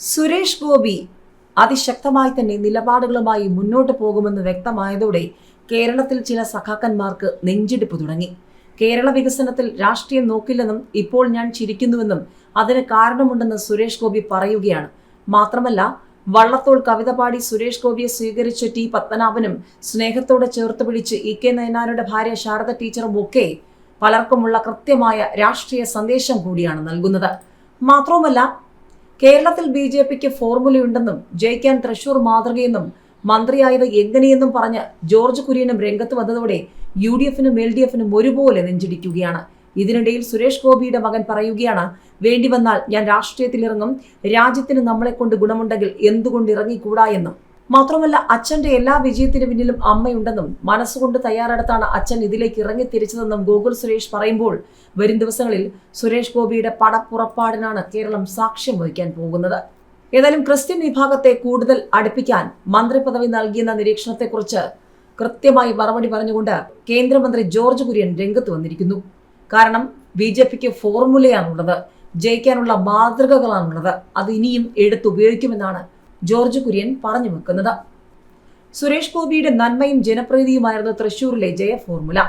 സുരേഷ് ഗോപി അതിശക്തമായി തന്നെ നിലപാടുകളുമായി മുന്നോട്ട് പോകുമെന്ന് വ്യക്തമായതോടെ കേരളത്തിൽ ചില സഖാക്കന്മാർക്ക് നെഞ്ചിടിപ്പ് തുടങ്ങി. കേരള വികസനത്തിൽ രാഷ്ട്രീയം നോക്കില്ലെന്നും ഇപ്പോൾ ഞാൻ ചിരിക്കുന്നുവെന്നും അതിന് കാരണമുണ്ടെന്ന് സുരേഷ് ഗോപി പറയുകയാണ്. മാത്രമല്ല വള്ളത്തോൾ കവിത പാടി സുരേഷ് ഗോപിയെ സ്വീകരിച്ച ടി പത്മനാഭനും സ്നേഹത്തോടെ ചേർത്ത് പിടിച്ച് ഇ കെ നയനാരുടെ ഭാര്യ ശാരദ ടീച്ചറും ഒക്കെ പലർക്കുമുള്ള കൃത്യമായ രാഷ്ട്രീയ സന്ദേശം കൂടിയാണ് നൽകുന്നത്. മാത്രവുമല്ല കേരളത്തിൽ ബി ജെ പിക്ക് ഫോർമുലയുണ്ടെന്നും ജയിക്കാൻ തൃശൂർ മാതൃകയെന്നും മന്ത്രിയായത് എങ്ങനെയെന്നും പറഞ്ഞ് ജോർജ് കുര്യനും രംഗത്ത് വന്നതോടെ യു ഡി എഫിനും എൽ ഡി എഫിനും ഒരുപോലെ നെഞ്ചിടിക്കുകയാണ്. ഇതിനിടയിൽ സുരേഷ് ഗോപിയുടെ മകൻ പറയുകയാണ് വേണ്ടി വന്നാൽ ഞാൻ രാഷ്ട്രീയത്തിലിറങ്ങും രാജ്യത്തിന് നമ്മളെ കൊണ്ട് ഗുണമുണ്ടെങ്കിൽ എന്തുകൊണ്ട് ഇറങ്ങിക്കൂടാ എന്നും. മാത്രമല്ല അച്ഛന്റെ എല്ലാ വിജയത്തിന് പിന്നിലും അമ്മയുണ്ടെന്നും മനസ്സുകൊണ്ട് തയ്യാറെടുത്താണ് അച്ഛൻ ഇതിലേക്ക് ഇറങ്ങി തിരിച്ചതെന്നും ഗോകുൽ സുരേഷ് പറയുമ്പോൾ വരും ദിവസങ്ങളിൽ സുരേഷ് ഗോപിയുടെ പടപ്പുറപ്പാടിനാണ് കേരളം സാക്ഷ്യം വഹിക്കാൻ പോകുന്നത്. ഏതായാലും ക്രിസ്ത്യൻ വിഭാഗത്തെ കൂടുതൽ അടുപ്പിക്കാൻ മന്ത്രിപദവി നൽകിയെന്ന നിരീക്ഷണത്തെക്കുറിച്ച് കൃത്യമായി മറുപടി പറഞ്ഞുകൊണ്ട് കേന്ദ്രമന്ത്രി ജോർജ് കുര്യൻ രംഗത്ത് വന്നിരിക്കുന്നു. കാരണം ബി ജെ പിക്ക് ഫോർമുലയാണുള്ളത് ജയിക്കാനുള്ള മാതൃകകളാണുള്ളത് അത് ഇനിയും എടുത്തുപയോഗിക്കുമെന്നാണ് ജോർജ് കുര്യൻ പറഞ്ഞു വെക്കുന്നത്. സുരേഷ് ഗോപിയുടെ നന്മയും ജനപ്രീതിയുമായിരുന്നു തൃശൂരിലെ ജയ ഫോർമുല.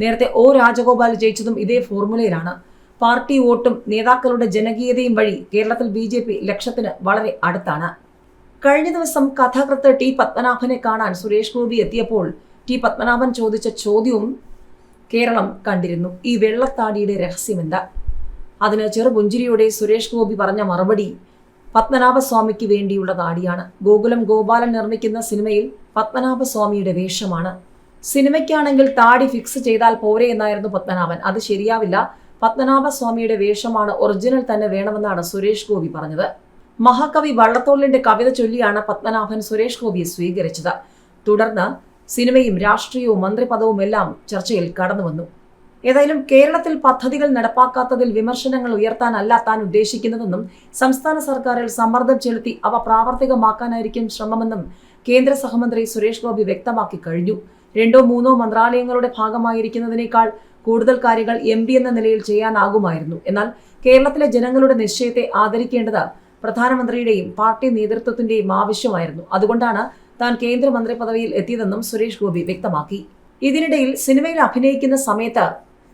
നേരത്തെ ഒ രാജഗോപാൽ ജയിച്ചതും ഇതേ ഫോർമുലയിലാണ്. പാർട്ടി വോട്ടും നേതാക്കളുടെ ജനകീയതയും വഴി കേരളത്തിൽ ബി ജെ പി ലക്ഷ്യത്തിന് വളരെ അടുത്താണ്. കഴിഞ്ഞ ദിവസം കഥാകൃത്ത് ടി പത്മനാഭനെ കാണാൻ സുരേഷ് ഗോപി എത്തിയപ്പോൾ ടി പത്മനാഭൻ ചോദിച്ച ചോദ്യവും കേരളം കണ്ടിരുന്നു. ഈ വെള്ളത്താടിയുടെ രഹസ്യമെന്താ? അതിന് ചെറുപുഞ്ചിരിയോടെ സുരേഷ് ഗോപി പറഞ്ഞ മറുപടി പത്മനാഭസ്വാമിക്ക് വേണ്ടിയുള്ള നാടിയാണ്. ഗോകുലം ഗോപാലൻ നിർമ്മിക്കുന്ന സിനിമയിൽ പത്മനാഭസ്വാമിയുടെ വേഷമാണ്. സിനിമയ്ക്കാണെങ്കിൽ താടി ഫിക്സ് ചെയ്താൽ പോരെ എന്നായിരുന്നു പത്മനാഭൻ. അത് ശരിയാവില്ല. പത്മനാഭസ്വാമിയുടെ വേഷമാണ് ഒറിജിനൽ തന്നെ വേണമെന്നാണ് സുരേഷ് ഗോപി പറഞ്ഞത്. മഹാകവി വള്ളത്തോളിന്റെ കവിത ചൊല്ലിയാണ് പത്മനാഭൻ സുരേഷ് ഗോപിയെ സ്വീകരിച്ചത്. തുടർന്ന് സിനിമയും രാഷ്ട്രീയവും മന്ത്രിപദവും എല്ലാം ചർച്ചയിൽ കടന്നു വന്നു ഏതായാലും കേരളത്തിൽ പദ്ധതികൾ നടപ്പാക്കാത്തതിൽ വിമർശനങ്ങൾ ഉയർത്താനല്ല താൻ ഉദ്ദേശിക്കുന്നതെന്നും സംസ്ഥാന സർക്കാരിൽ സമ്മർദ്ദം ചെലുത്തി അവ പ്രാവർത്തികമാക്കാനായിരിക്കും ശ്രമമെന്നും കേന്ദ്ര സഹമന്ത്രി സുരേഷ് ഗോപി വ്യക്തമാക്കി കഴിഞ്ഞു. രണ്ടോ മൂന്നോ മന്ത്രാലയങ്ങളുടെ ഭാഗമായിരിക്കുന്നതിനേക്കാൾ കൂടുതൽ കാര്യങ്ങൾ എം എന്ന നിലയിൽ ചെയ്യാനാകുമായിരുന്നു. എന്നാൽ കേരളത്തിലെ ജനങ്ങളുടെ നിശ്ചയത്തെ ആദരിക്കേണ്ടത് പ്രധാനമന്ത്രിയുടെയും പാർട്ടി നേതൃത്വത്തിന്റെയും ആവശ്യമായിരുന്നു. അതുകൊണ്ടാണ് താൻ കേന്ദ്രമന്ത്രി പദവിയിൽ എത്തിയതെന്നും സുരേഷ് ഗോപി വ്യക്തമാക്കി. ഇതിനിടയിൽ സിനിമയിൽ അഭിനയിക്കുന്ന സമയത്ത്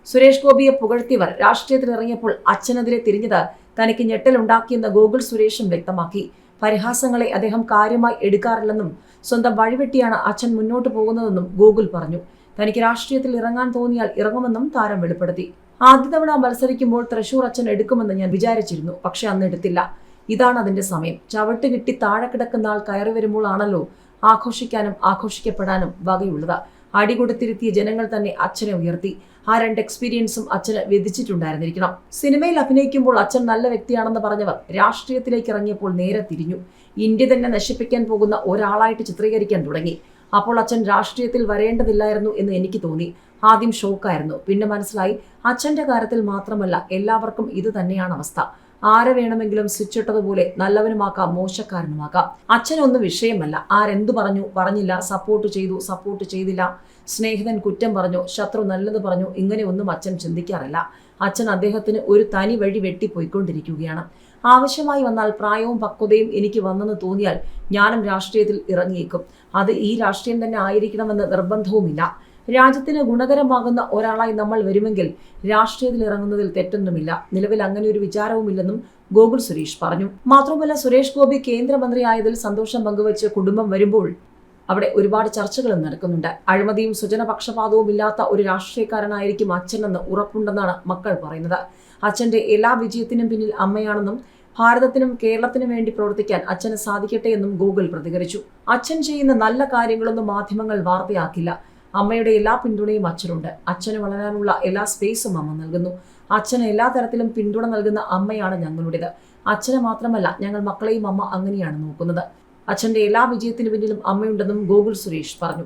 സുരേഷ് ഗോപിയെ പുകഴ്ത്തിയവർ രാഷ്ട്രീയത്തിലിറങ്ങിയപ്പോൾ അച്ഛനെതിരെ തിരിഞ്ഞത് തനിക്ക് ഞെട്ടലുണ്ടാക്കിയെന്ന് ഗോകുൽ സുരേഷും വ്യക്തമാക്കി. പരിഹാസങ്ങളെ അദ്ദേഹം കാര്യമായി എടുക്കാറില്ലെന്നും സ്വന്തം വഴിവെട്ടിയാണ് അച്ഛൻ മുന്നോട്ട് പോകുന്നതെന്നും ഗോകുൽ പറഞ്ഞു. തനിക്ക് രാഷ്ട്രീയത്തിൽ ഇറങ്ങാൻ തോന്നിയാൽ ഇറങ്ങുമെന്നും താരം വെളിപ്പെടുത്തി. ആദ്യ തവണ മത്സരിക്കുമ്പോൾ തൃശൂർ അച്ഛൻ എടുക്കുമെന്ന് ഞാൻ വിചാരിച്ചിരുന്നു പക്ഷെ അന്ന് എടുത്തില്ല. ഇതാണ് അതിന്റെ സമയം. ചവിട്ട് കിട്ടി താഴെ കിടക്കുന്ന ആൾ കയറി വരുമ്പോൾ ആണല്ലോ ആഘോഷിക്കാനും ആഘോഷിക്കപ്പെടാനും വകയുള്ളത്. അടി കൊടുത്തിരുത്തിയ ജനങ്ങൾ തന്നെ അച്ഛനെ ഉയർത്തി. ആ രണ്ട് എക്സ്പീരിയൻസും അച്ഛന് വ്യതിച്ചിട്ടുണ്ടായിരുന്നിരിക്കണം. സിനിമയിൽ അഭിനയിക്കുമ്പോൾ അച്ഛൻ നല്ല വ്യക്തിയാണെന്ന് പറഞ്ഞവർ രാഷ്ട്രീയത്തിലേക്ക് ഇറങ്ങിയപ്പോൾ നേരെ തിരിഞ്ഞു. ഇന്ത്യ തന്നെ നശിപ്പിക്കാൻ പോകുന്ന ഒരാളായിട്ട് ചിത്രീകരിക്കാൻ തുടങ്ങി. അപ്പോൾ അച്ഛൻ രാഷ്ട്രീയത്തിൽ വരേണ്ടതില്ലായിരുന്നു എന്ന് എനിക്ക് തോന്നി. ആദ്യം ഷോക്കായിരുന്നു പിന്നെ മനസ്സിലായി അച്ഛന്റെ കാര്യത്തിൽ മാത്രമല്ല എല്ലാവർക്കും ഇത് തന്നെയാണ് അവസ്ഥ. ആരെ വേണമെങ്കിലും സ്വിച്ച് ഇട്ടതുപോലെ നല്ലവനുമാക്കാം മോശക്കാരനുമാക്കാം. അച്ഛനൊന്നും വിഷയമല്ല. ആരെന്തു പറഞ്ഞു പറഞ്ഞില്ല. സപ്പോർട്ട് ചെയ്തു സപ്പോർട്ട് ചെയ്തില്ല. സ്നേഹിതൻ കുറ്റം പറഞ്ഞു ശത്രു നല്ലത് പറഞ്ഞു ഇങ്ങനെയൊന്നും അച്ഛൻ ചിന്തിക്കാറില്ല. അച്ഛൻ അദ്ദേഹത്തിന് ഒരു തനി വഴി വെട്ടിപ്പോയിക്കൊണ്ടിരിക്കുകയാണ്. ആവശ്യമായി വന്നാൽ പ്രായവും പക്വതയും എനിക്ക് വന്നെന്ന് തോന്നിയാൽ ഞാനും രാഷ്ട്രീയത്തിൽ ഇറങ്ങിയേക്കും. അത് ഈ രാഷ്ട്രീയം തന്നെ ആയിരിക്കണമെന്ന് നിർബന്ധവുമില്ല. രാജ്യത്തിന് ഗുണകരമാകുന്ന ഒരാളായി നമ്മൾ വരുമെങ്കിൽ രാഷ്ട്രീയത്തിൽ ഇറങ്ങുന്നതിൽ തെറ്റൊന്നുമില്ല. നിലവിൽ അങ്ങനെ ഒരു വിചാരവുമില്ലെന്നും ഗോകുൽ സുരേഷ് പറഞ്ഞു. മാത്രമല്ല സുരേഷ് ഗോപി കേന്ദ്രമന്ത്രിയായതിൽ സന്തോഷം പങ്കുവച്ച് കുടുംബം വരുമ്പോൾ അവിടെ ഒരുപാട് ചർച്ചകളും നടക്കുന്നുണ്ട്. അഴിമതിയും സ്വജനപക്ഷപാതവും ഇല്ലാത്ത ഒരു രാഷ്ട്രീയക്കാരനായിരിക്കും അച്ഛനെന്ന് ഉറപ്പുണ്ടെന്നാണ് മക്കൾ പറയുന്നത്. അച്ഛന്റെ എല്ലാ വിജയത്തിനും പിന്നിൽ അമ്മയാണെന്നും ഭാരതത്തിനും കേരളത്തിനും വേണ്ടി പ്രവർത്തിക്കാൻ അച്ഛന് സാധിക്കട്ടെ എന്നും ഗൂഗിൾ പ്രതികരിച്ചു. അച്ഛൻ ചെയ്യുന്ന നല്ല കാര്യങ്ങളൊന്നും മാധ്യമങ്ങൾ വാർത്തയാക്കില്ല. അമ്മയുടെ എല്ലാ പിന്തുണയും അച്ഛനുണ്ട്. അച്ഛന് വളരാനുള്ള എല്ലാ സ്പേസും അമ്മ നൽകുന്നു. അച്ഛന് എല്ലാ തരത്തിലും പിന്തുണ നൽകുന്ന അമ്മയാണ് ഞങ്ങളുടേത്. അച്ഛനെ മാത്രമല്ല ഞങ്ങൾ മക്കളെയും അമ്മ അങ്ങനെയാണ് നോക്കുന്നത്. അച്ഛന്റെ എല്ലാ വിജയത്തിനു പിന്നിലും അമ്മയുണ്ടെന്നും ഗോകുൽ സുരേഷ് പറഞ്ഞു.